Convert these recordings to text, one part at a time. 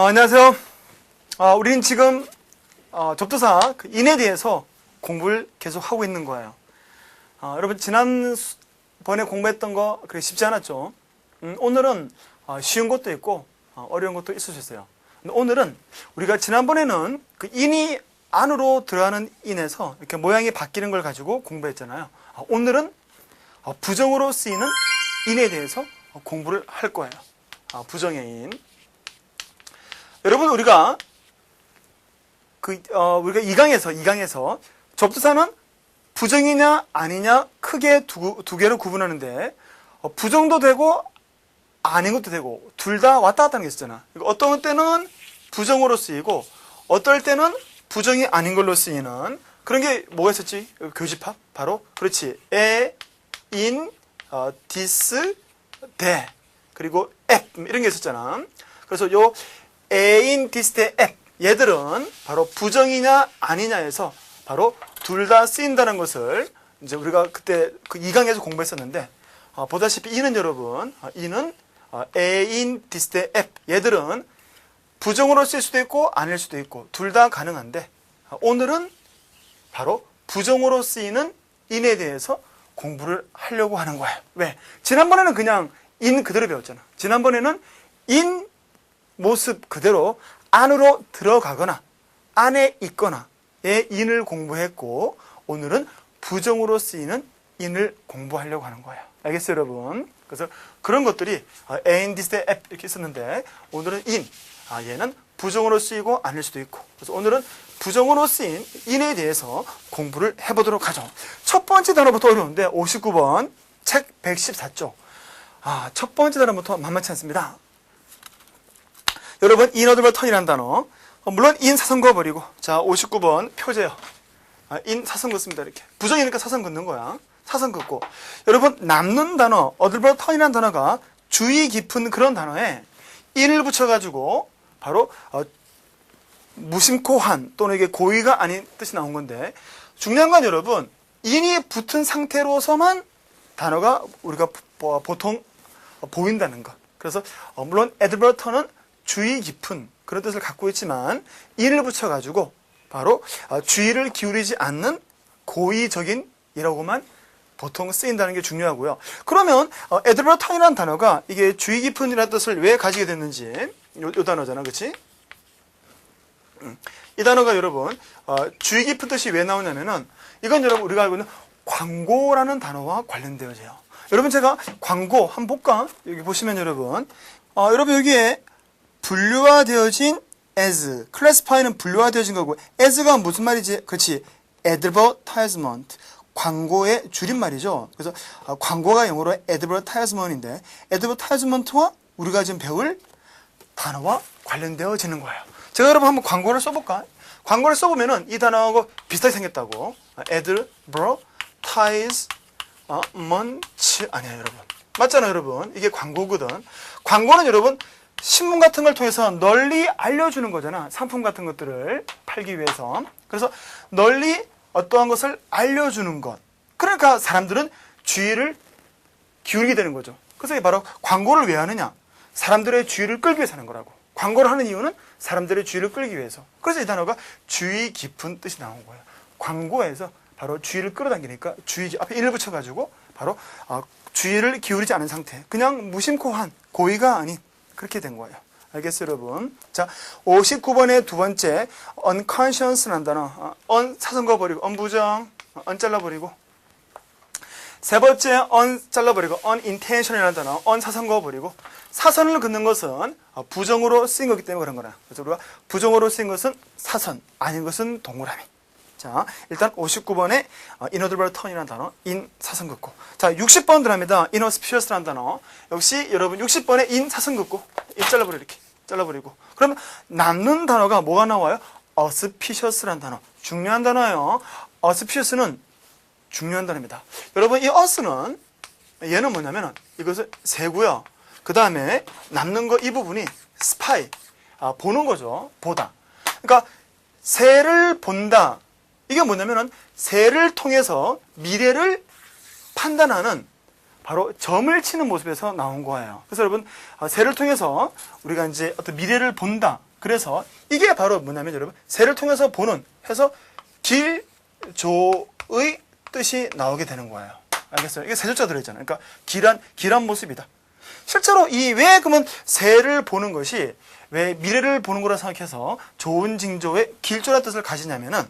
어, 안녕하세요. 어, 우리는 지금 어, 접두사 그 인에 대해서 공부를 계속 하고 있는 거예요. 어, 여러분 지난번에 공부했던 거 그렇게 쉽지 않았죠. 음, 오늘은 어, 쉬운 것도 있고 어, 어려운 것도. 근데 오늘은 우리가 지난번에는 그 인이 안으로 들어가는 인에서 이렇게 모양이 바뀌는 걸 가지고 공부했잖아요. 어, 오늘은 어, 부정으로 쓰이는 인에 대해서 어, 공부를 할 거예요. 어, 부정의 인. 여러분 우리가 그 어, 우리가 2강에서 2강에서 접두사는 부정이냐 아니냐 크게 두, 두 개로 구분하는데 어, 부정도 되고 아닌 것도 되고 둘 다 왔다 갔다 하는 게 있었잖아. 이거 어떤 때는 부정으로 쓰이고 어떨 때는 부정이 아닌 걸로 쓰이는 그런 게 뭐가 있었지? 어, 교집합 바로 그렇지. 에, 인, 어, 디스, 대 그리고 앱 이런 게 있었잖아. 그래서 요 에인, 디스, 대, 앱 얘들은 바로 부정이냐 아니냐에서 바로 둘 다 쓰인다는 것을 이제 우리가 그때 그 2강에서 공부했었는데 어, 보다시피 이는 여러분 어, 이는 어, 에인, 디스, 대, 앱 얘들은 부정으로 쓸 수도 있고 아닐 수도 있고 둘 다 가능한데 어, 오늘은 바로 부정으로 쓰이는 인에 대해서 공부를 하려고 하는 거예요. 왜? 지난번에는 그냥 인 그대로 배웠잖아. 지난번에는 인 모습 그대로 안으로 들어가거나 안에 있거나의 인을 공부했고 오늘은 부정으로 쓰이는 인을 공부하려고 하는 거예요. 알겠어요, 여러분? 그래서 그런 것들이 에인, 디스, 앱 이렇게 있었는데 오늘은 인, 아, 얘는 부정으로 쓰이고 아닐 수도 있고 그래서 오늘은 부정으로 쓰인 인에 대해서 공부를 해보도록 하죠. 첫 번째 단어부터 어려운데 59번 책 114쪽 아, 첫 번째 단어부터 만만치 않습니다. 여러분 인어드벌 턴이라는 단어. 어, 물론 인 사선 그어버리고. 자 59번 표제요. 아, 인 사선 긋습니다 이렇게. 부정이니까 사선 긋는 거야. 사선 긋고. 여러분 남는 단어 어드벌 턴이라는 단어가 주의 깊은 그런 단어에 인을 붙여가지고 바로 어, 무심코 한 또는 이게 고의가 아닌 뜻이 나온 건데 중요한 건 여러분 인이 붙은 상태로서만 단어가 우리가 보- 보통 보인다는 것. 그래서 어, 물론 에드버터는 주의 깊은 그런 뜻을 갖고 있지만 인을 붙여가지고 바로 어, 주의를 기울이지 않는 고의적인 이라고만 보통 쓰인다는 게 중요하고요. 그러면 어, 에드버턴이라는 단어가 이게 주의 깊은이라는 뜻을 왜 가지게 됐는지 요, 요 단어잖아, 그렇지? 이 단어가 여러분 어, 주의 깊은 뜻이 왜 나오냐면은 이건 여러분 우리가 알고 있는 광고라는 단어와 관련되어져요. 여러분 제가 광고 한번 볼까? 여기 보시면 여러분 어, 여러분 여기에 분류화되어진 as 클래스파이는 분류화되어진 거고 as가 무슨 말이지? 그렇지 advertisement 광고의 줄임말이죠. 그래서 어, 광고가 영어로 advertisement인데 advertisement와 우리가 지금 배울 단어와 관련되어지는 거예요. 제가 여러분 한번 광고를 써볼까? 광고를 써보면은 이 단어하고 비슷하게 생겼다고. advertise, 어, 먼치 아니야 여러분. 맞잖아요 여러분. 이게 광고거든. 광고는 여러분 신문 같은 걸 통해서 널리 알려주는 거잖아. 상품 같은 것들을 팔기 위해서. 그래서 널리 어떠한 것을 알려주는 것. 그러니까 사람들은 주의를 기울이게 되는 거죠. 그래서 바로 광고를 왜 하느냐? 사람들의 주의를 끌기 위해서 하는 거라고. 광고를 하는 이유는 사람들의 주의를 끌기 위해서. 그래서 이 단어가 주의 깊은 뜻이 나온 거예요. 광고에서 바로 주의를 끌어당기니까 주의 앞에 인을 붙여가지고 바로 어, 주의를 기울이지 않은 상태. 그냥 무심코 한 고의가 아닌 그렇게 된 거예요. 알겠어요, 여러분? 자, 59번의 두 번째 unconscious라는 단어. 어, un 사선 거 버리고 un부정, 어, un 잘라버리고 세 번째 on 잘라버리고 unintentional이라는 단어 on 사선 그어버리고 사선을 긋는 것은 어, 부정으로 쓰인 거기 때문에 그런 거라 그래서 우리가 부정으로 쓰인 것은 사선 아닌 것은 동그라미 자 일단 59번에 inaudible turn이라는 단어 사선 긋고 자 60번 들어갑니다 inauspicious라는 단어 역시 여러분 60번에 in 사선 긋고 in 잘라버려 이렇게 잘라버리고 그러면 남는 단어가 뭐가 나와요? auspicious라는 단어 중요한 단어예요 auspicious는 중요한 단어입니다. 여러분 이 us는 얘는 뭐냐면은 이것을 세고요. 그 다음에 남는 거 이 부분이 spy 아, 보는 거죠. 보다. 그러니까 새를 본다. 이게 뭐냐면은 새를 통해서 미래를 판단하는 바로 점을 치는 모습에서 나온 거예요. 그래서 여러분 어, 새를 통해서 우리가 이제 어떤 미래를 본다. 그래서 이게 바로 뭐냐면 여러분 새를 통해서 보는 해서 길조의 뜻이 나오게 되는 거예요. 알겠어요? 이게 세조자 들어있잖아요. 그러니까 길한 길한 모습이다. 실제로 이 왜 그러면 새를 보는 것이 왜 미래를 보는 거라 생각해서 좋은 징조의 길조라는 뜻을 가지냐면은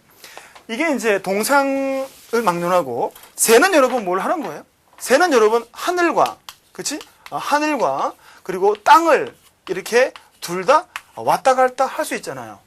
이게 이제 동상을 막론하고 새는 여러분 뭘 하는 거예요? 새는 여러분 하늘과 그치? 아, 하늘과 그리고 땅을 이렇게 둘 다 왔다 갔다 할 수 있잖아요.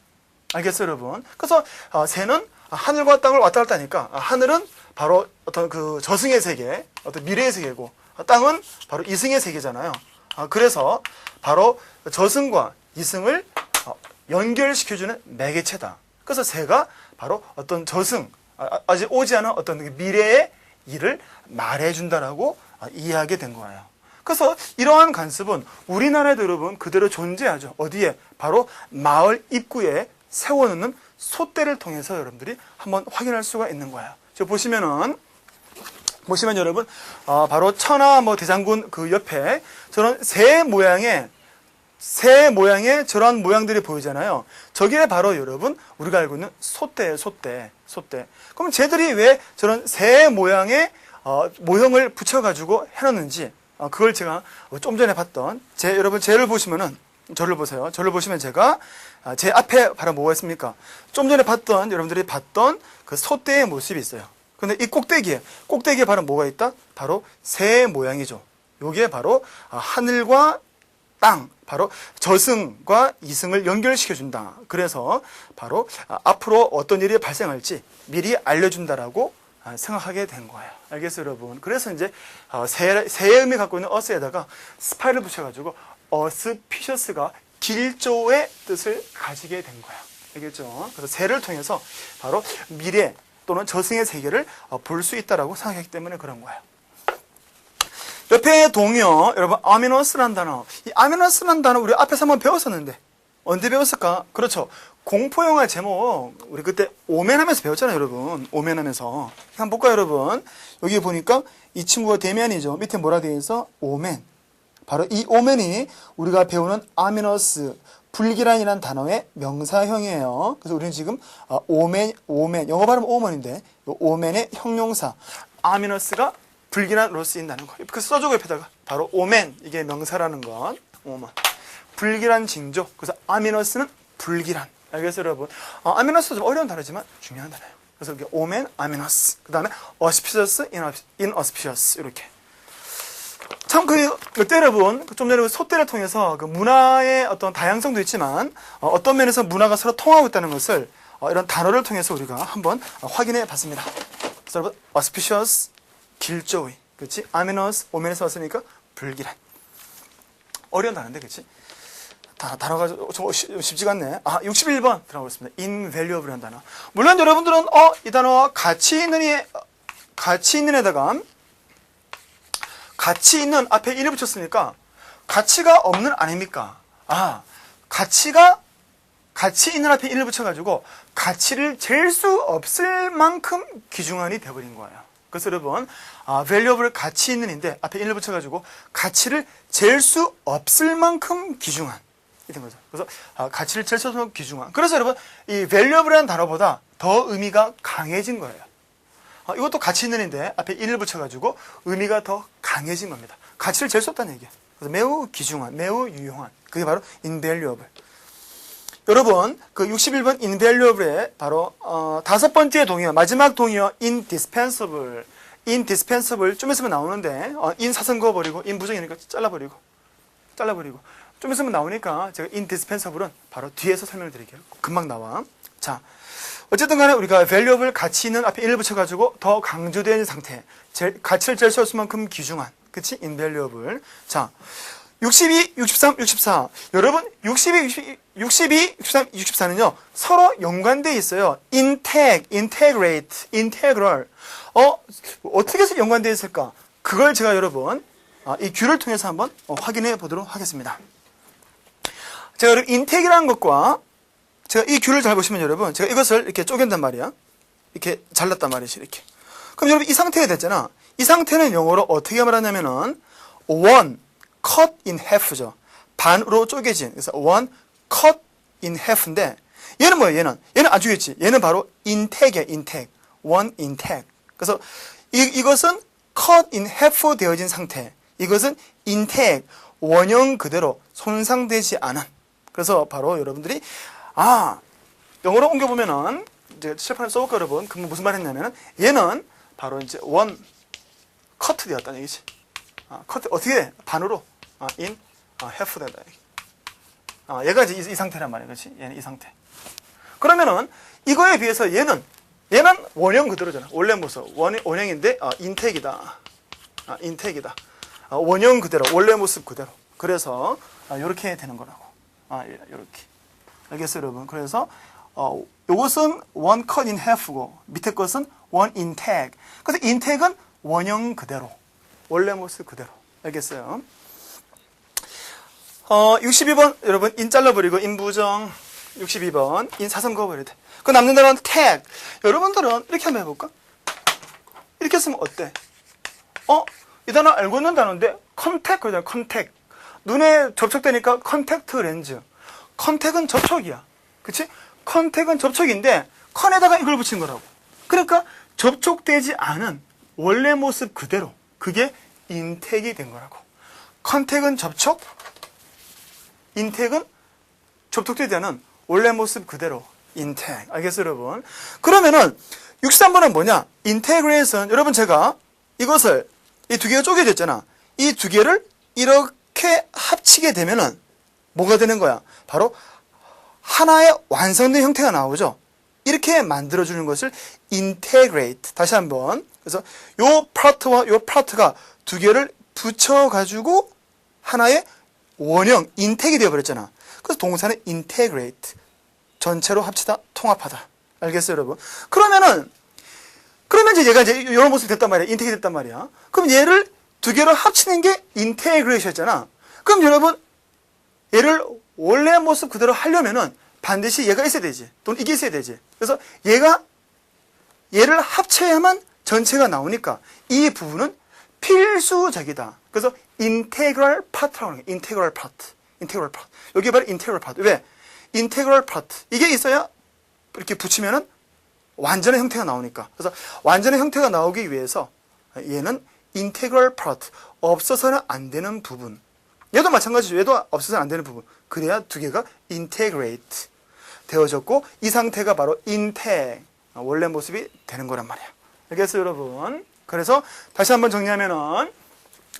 알겠어요, 여러분? 그래서 어, 새는 하늘과 땅을 왔다 갔다 하니까 아, 하늘은 바로 어떤 그 저승의 세계, 어떤 미래의 세계고 아, 땅은 바로 이승의 세계잖아요. 아, 그래서 바로 저승과 이승을 어, 연결시켜주는 매개체다. 그래서 새가 바로 어떤 저승, 아, 아직 오지 않은 어떤 그 미래의 일을 말해준다라고 아, 이해하게 된 거예요. 그래서 이러한 관습은 우리나라에도 여러분 그대로 존재하죠. 어디에? 바로 마을 입구에 세워놓는 솥대를 통해서 여러분들이 한번 확인할 수가 있는 거예요. 저 보시면은 보시면 여러분 어, 바로 천하 뭐 대장군 그 옆에 저런 새 모양의 새 모양의 저런 모양들이 보이잖아요. 저게 바로 여러분 우리가 알고 있는 솥대예요, 솥대, 솥대. 그럼 쟤들이 왜 저런 새 모양의 어, 모형을 붙여가지고 해놨는지 어, 그걸 제가 좀 전에 봤던 제 여러분 쟤를 보시면은 저를 보세요. 저를 보시면 제가 아, 제 앞에 바로 뭐가 있습니까? 좀 전에 봤던 여러분들이 봤던 그 솥대의 모습이 있어요. 근데 이 꼭대기에 꼭대기에 바로 뭐가 있다? 바로 새 모양이죠. 요게 바로 아, 하늘과 땅, 바로 저승과 이승을 연결시켜 준다. 그래서 바로 아, 앞으로 어떤 일이 발생할지 미리 알려준다라고 아, 생각하게 된 거예요. 알겠어요, 여러분? 그래서 이제 어, 새, 새의 의미 갖고 있는 어스에다가 스파이를 붙여가지고 어스피셔스가 길조의 뜻을 가지게 된 거예요. 알겠죠? 그래서 새를 통해서 바로 미래 또는 저승의 세계를 어, 볼수 있다라고 생각했기 때문에 그런 거예요. 옆에 동요, 여러분, 아미너스란 단어. 이 아미너스란 단어 우리 앞에서 한번 배웠었는데, 언제 배웠을까? 그렇죠. 공포영화 제목, 우리 그때 오멘 하면서 배웠잖아요, 여러분. 오멘 하면서. 한번 볼까요, 여러분? 여기 보니까 이 친구가 대면이죠. 밑에 뭐라 되어 있어? 오멘. 바로 이 오멘이 우리가 배우는 아미너스, 불기란이라는 단어의 명사형이에요. 그래서 우리는 지금 어, 오멘, 오멘, 영어 발음 오먼인데, 이 오멘의 형용사, 아미너스가 불길한으로 쓰인다는 거. 그 써주고 옆에다가 바로 오멘 이게 명사라는 건 오멘 불길한 징조. 그래서 아미너스는 불길한. 알겠어요, 여러분? 어, 아미너스 좀 어려운 단어지만 중요한 단어예요. 그래서 이게 오멘 아미너스. 그 다음에 auspicious, inauspicious 이렇게. 참, 그, 그때 여러분, 좀 전에 그 소떼를 통해서 그 문화의 어떤 다양성도 있지만, 어, 떤 면에서 문화가 서로 통하고 있다는 것을 어, 이런 단어를 통해서 우리가 한번 어, 확인해 봤습니다. 그래서 여러분, auspicious, 길조의, 그렇지? 아미너스, 오멘에서 왔으니까 불길한. 어려운 단어인데, 그렇지? 다, 단어가 좀 쉽- 쉽지가 않네. 아, 61번 들어가겠습니다. invaluable이라는 단어. 물론 여러분들은, 어, 이 단어 가치 있는 이, 어, 가치 있는 에다가 가치 있는 앞에 1을 붙였으니까 가치가 없는 아닙니까? 아, 가치가 가치 있는 앞에 1을 붙여가지고 가치를 잴 수 없을 만큼 귀중한이 돼버린 거예요. 그래서 여러분, 아, valuable 가치 있는인데 앞에 1을 붙여가지고 가치를 잴 수 없을 만큼 귀중한. 이된 거죠. 그래서 아, 가치를 잴 수 없을 만큼 귀중한. 그래서 여러분, 이 valuable이라는 단어보다 더 의미가 강해진 거예요. 아, 이것도 가치 있는인데 앞에 1을 붙여가지고 의미가 더 강해진 겁니다. 가치를 잴 수 없다는 얘기예요. 그래서 매우 귀중한, 매우 유용한. 그게 바로 invaluable. 여러분, 그 61번 invaluable의 바로 어, 다섯 번째 동의어, 마지막 동의어 indispensable. indispensable 좀 있으면 나오는데 어, in 사선 그어버리고 in 부정이니까 잘라버리고 잘라버리고 좀 있으면 나오니까 제가 indispensable은 바로 뒤에서 설명을 드릴게요. 금방 나와. 자, 어쨌든 간에 우리가 valuable 가치 있는 앞에 1을 붙여가지고 더 강조된 상태. 제, 가치를 잴 수 없을 만큼 귀중한. 그치? invaluable. 자, 62, 63, 64. 여러분, 62, 62, 62 63, 64는요, 서로 연관되어 있어요. integ, integrate, integral. 어, 어떻게 해서 연관되어 있을까? 그걸 제가 여러분, 아, 이 귤을 통해서 한번 어, 확인해 보도록 하겠습니다. 제가 여러분, 인텍이라는 것과 제가 이 귤을 잘 보시면 여러분, 제가 이것을 이렇게 쪼갠단 말이야. 이렇게 잘랐단 말이지, 이렇게. 그럼 여러분, 이 상태가 됐잖아. 이 상태는 영어로 어떻게 말하냐면은 one cut in half죠. 반으로 쪼개진. 그래서 one cut in half인데 얘는 뭐예요? 얘는 얘는 안 죽였지. 얘는 바로 intake이야. intake. one intake. 그래서 이, 이것은 cut in half 되어진 상태. 이것은 intake. 원형 그대로 손상되지 않은. 그래서 바로 여러분들이 아 영어로 옮겨 보면은 이제 칠판에 써볼까 여러분 그럼 무슨 말 했냐면은 얘는 바로 이제 원 커트 되었다는 얘기지 아, 커트 어떻게 돼? 반으로 아, in 아, half 된다 얘기. 아, 얘가 이제 이, 이 상태란 말이야 그렇지? 얘는 이 상태. 그러면은 이거에 비해서 얘는 얘는 원형 그대로잖아 원래 모습 원, 원형인데 아, 인택이다. 아, 인택이다. 아, 원형 그대로 원래 모습 그대로. 그래서 아, 이렇게 되는 거라고. 아, 이렇게. 알겠어요, 여러분? 그래서 어, 요것은 one cut in half고 밑에 것은 one in tag. 그래서 in tag은 원형 그대로 원래 모습 그대로. 알겠어요? 어, 62번 여러분 인 잘라버리고 인 부정 62번 인 사선 그어버려야 돼. 그 남는 단어는 tag. 여러분들은 이렇게 한번 해볼까? 이렇게 쓰면 어때? 어? 이 단어 알고 있는 단어인데 컨택 그러잖아 컨택 눈에 접촉되니까 컨택트 렌즈 컨택은 접촉이야 그치? 컨택은 접촉인데 컨에다가 이걸 붙인 거라고 그러니까 접촉되지 않은 원래 모습 그대로 그게 인택이 된 거라고 컨택은 접촉 인택은 접촉되지 않은 원래 모습 그대로 인택. 알겠어요 여러분? 그러면은 63번은 뭐냐? 인테그레이션. 여러분 제가 이것을 이 두 개가 쪼개져 있잖아. 이 두 개를 이렇게 합치게 되면은 뭐가 되는 거야? 바로 하나의 완성된 형태가 나오죠. 이렇게 만들어 주는 것을 integrate 다시 한번. 그래서 요 파트와 요 파트가 두 개를 붙여 가지고 하나의 원형 인텍이 되어버렸잖아. 그래서 동사는 integrate 전체로 합치다 통합하다. 알겠어요 여러분? 그러면은 그러면 이제 얘가 이제 이런 모습이 됐단 말이야. 인텍이 됐단 말이야. 그럼 얘를 두 개를 합치는 게 인테그레이션이잖아. 그럼 여러분 얘를 원래 모습 그대로 하려면은 반드시 얘가 있어야 되지. 또는 이게 있어야 되지. 그래서 얘가 얘를 합쳐야만 전체가 나오니까 이 부분은 필수적이다. 그래서 인테그럴 파트라고 하는 거예요. 인테그럴 파트. 인테그럴 파트. 여기 바로 인테그럴 파트. 왜? 인테그럴 파트. 이게 있어야 이렇게 붙이면은 완전한 형태가 나오니까. 그래서 완전한 형태가 나오기 위해서 얘는 인테그럴 파트. 없어서는 안 되는 부분. 얘도 마찬가지죠. 얘도 없어서는 안 되는 부분. 그래야 두 개가 인테그레이트 되어졌고 이 상태가 바로 인테 원래 모습이 되는 거란 말이야. 알겠어요, 여러분? 그래서 다시 한번 정리하면은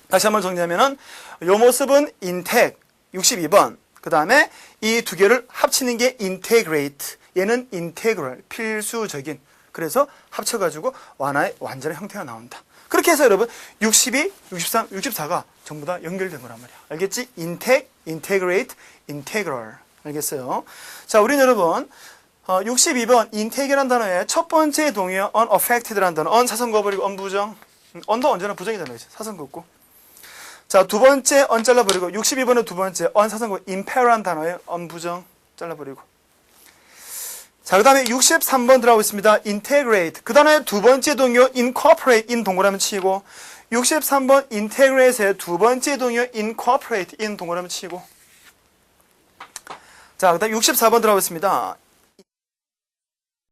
다시 한번 정리하면은 요 모습은 인텍 62번. 그 다음에 이 두 개를 합치는 게 인테그레이트. 얘는 인테그럴 필수적인. 그래서 합쳐 가지고 완화의 완전한 형태가 나온다. 그렇게 해서 여러분 62, 63, 64가 전부 다 연결된 거란 말이야. 알겠지? 인텍, 인테그레이트, 인테그럴. 알겠어요? 자, 우린 여러분 어, 62번 인테이크라는 단어의 첫 번째 동의어 unaffected라는 단어 on 사선 그어버리고 on 부정 음, on도 언제나 부정이 되는 거지 사선 긋고 자 두 번째 on 잘라버리고 62번은 두 번째 사선 긋고 impair라는 단어의 on 부정 잘라버리고. 자 그 다음에 63번 들어가고 있습니다. integrate. 그 단어의 두 번째 동의어 incorporate in 동그라미 치고 63번 integrate의 두 번째 동의어 incorporate in 동그라미 치고. 자, 그 다음 64번 들어가겠습니다.